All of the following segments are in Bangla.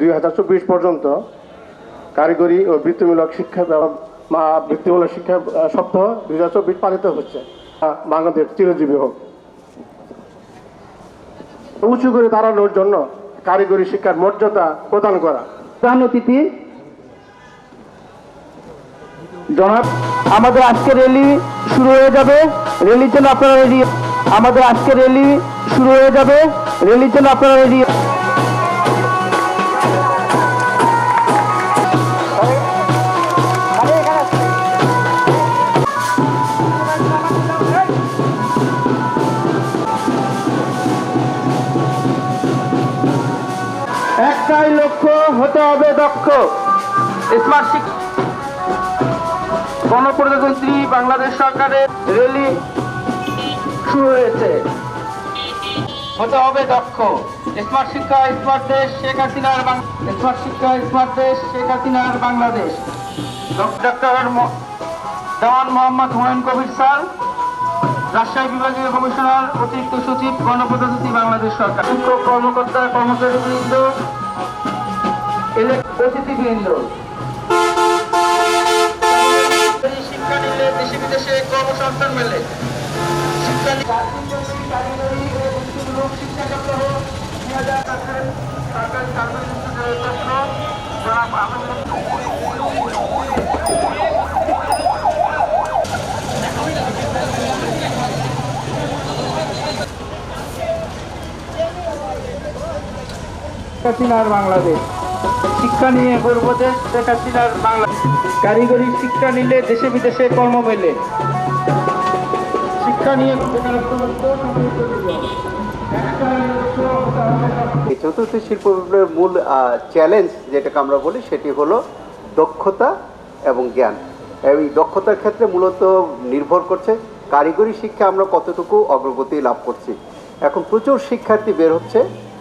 দুই হাজার চব্বিশ পর্যন্ত কারিগরি ও বৃত্তিমূলক শিক্ষা বৃত্তিমূলক শিক্ষা সপ্তাহ দুই হাজার চব্বিশ পালিত হচ্ছে। বাংলাদেশ চিরজীবী হোক। উঁচু করে দাঁড়ানোর জন্য কারিগরি শিক্ষার মর্যাদা প্রদান করা। প্রধান অতিথি, জনাব, আমাদের আজকের র্যালি শুরু হয়ে যাবে। র্যালির জন্য আপনারা রেডি আমাদের আজকের র্যালি শুরু হয়ে যাবে। র্যালির জন্য আপনারা রেডি একটাই লক্ষ্য হতে হবে দক্ষ। স্মার্ট শিক্ষা গণপ্রজাতন্ত্রী বাংলাদেশ সরকারের র্যালি শুরু হয়েছে। হতে হবে দক্ষ। স্মার্ট শিক্ষা, স্মার্ট দেশ, শেখ হাসিনার স্মার্ট শিক্ষা, স্মার্ট দেশ, শেখ হাসিনার বাংলাদেশ। ডক্টর দেওয়ান মোহাম্মদ হুমায়ুন কবির স্যার রাজশাহী বিভাগীয় কমিশনার, অতিরিক্ত সচিব, গণপ্রজাতন্ত্রী বাংলাদেশ সরকার। শিক্ষক কর্মকর্তা, কর্মচারীবৃন্দ অতিথিবৃন্দ। শিক্ষা নিলে দেশে বিদেশে কর্মসংস্থান মেলে। শিক্ষা কারিগরি হাসিনার বাংলাদেশ। শিক্ষা নিয়ে গর্ব দেশ শেখ হাসিনার বাংলা কারিগরি শিক্ষা নিলে দেশে বিদেশে কর্ম মেলে। শিক্ষা নিয়ে চতুর্থ শিল্প বিপ্লবের মূল চ্যালেঞ্জ যেটাকে আমরা বলি, সেটি হলো দক্ষতা এবং জ্ঞান। এই দক্ষতার ক্ষেত্রে মূলত নির্ভর করছে কারিগরি শিক্ষা আমরা কতটুকু অগ্রগতি লাভ করছি। এখন প্রচুর শিক্ষার্থী বের হচ্ছে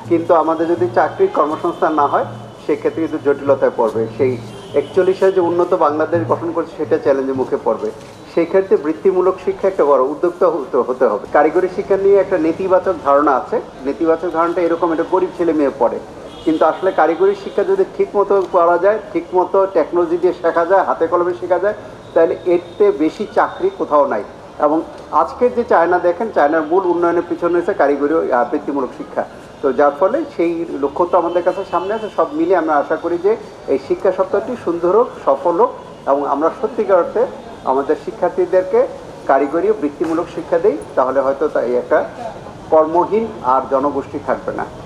কিন্তু আমাদের যদি চাকরির কর্মসংস্থান না হয়, সেক্ষেত্রে কিন্তু জটিলতায় পড়বে। সেই একচল্লিশে যে উন্নত বাংলাদেশ গঠন করছে, সেটা চ্যালেঞ্জের মুখে পড়বে। সেই ক্ষেত্রে বৃত্তিমূলক শিক্ষা একটা বড় উদ্যোক্তা হতে- হবে। কারিগরি শিক্ষা নিয়ে একটা নেতিবাচক ধারণা আছে। নেতিবাচক ধারণাটা এরকম এটা গরিব ছেলে মেয়ে পড়ে। কিন্তু আসলে কারিগরি শিক্ষা যদি ঠিক মতো করা যায় ঠিক মতো টেকনোলজি দিয়ে শেখা যায়, হাতে কলমে শেখা যায়, তাহলে এতে বেশি চাকরি কোথাও নাই। এবং আজকের যে চায়না দেখেন, চায়নার মূল উন্নয়নের পিছনে হচ্ছে কারিগরি বৃত্তিমূলক শিক্ষা। তো যার ফলে সেই লক্ষ্য তো আমাদের কাছে সামনে আছে। সব মিলে আমরা আশা করি যে এই শিক্ষা সপ্তাহটি সুন্দর হোক, সফল হোক এবং আমরা সত্যিকার অর্থে আমাদের শিক্ষার্থীদেরকে কারিগরি বৃত্তিমূলক শিক্ষা দিই, তাহলে হয়তো তাই একটা কর্মহীন আর জনগোষ্ঠী থাকবে না।